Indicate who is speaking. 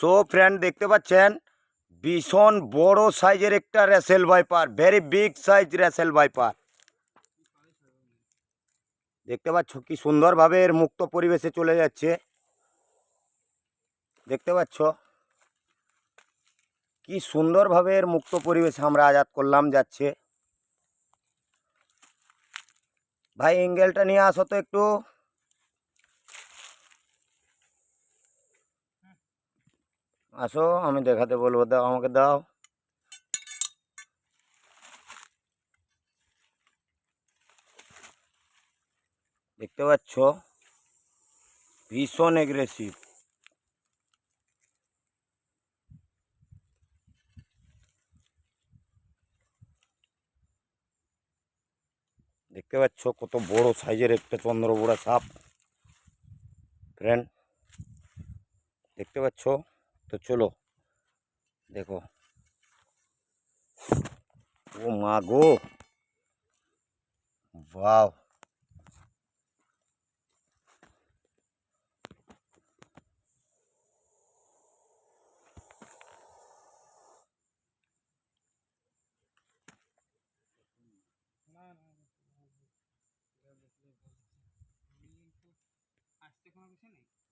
Speaker 1: so friend দেখতে পাচ্ছেন ভীষণ বড় সাইজের একটা Russell viper very big size Russell viper দেখতে পাচ্ছ কি সুন্দরভাবে এর মুক্ত পরিবেশে চলে যাচ্ছে দেখতে পাচ্ছ কি সুন্দরভাবে এর মুক্ত পরিবেশে আমরা আজাদ করলাম যাচ্ছে ভাই এঙ্গেলটা নিয়ে আসো তো একটু আচ্ছা আমি দেখাতে বলবো দাও আমাকে দাও দেখতে পাচ্ছো ভীসো অ্যাগ্রেসিভ দেখতে পাচ্ছো কত বড় সাইজের একটা 15 বড় ছাপ फ्रेंड দেখতে পাচ্ছো तो चलो देखो वो मागो वाव
Speaker 2: আসতে কোনো নেই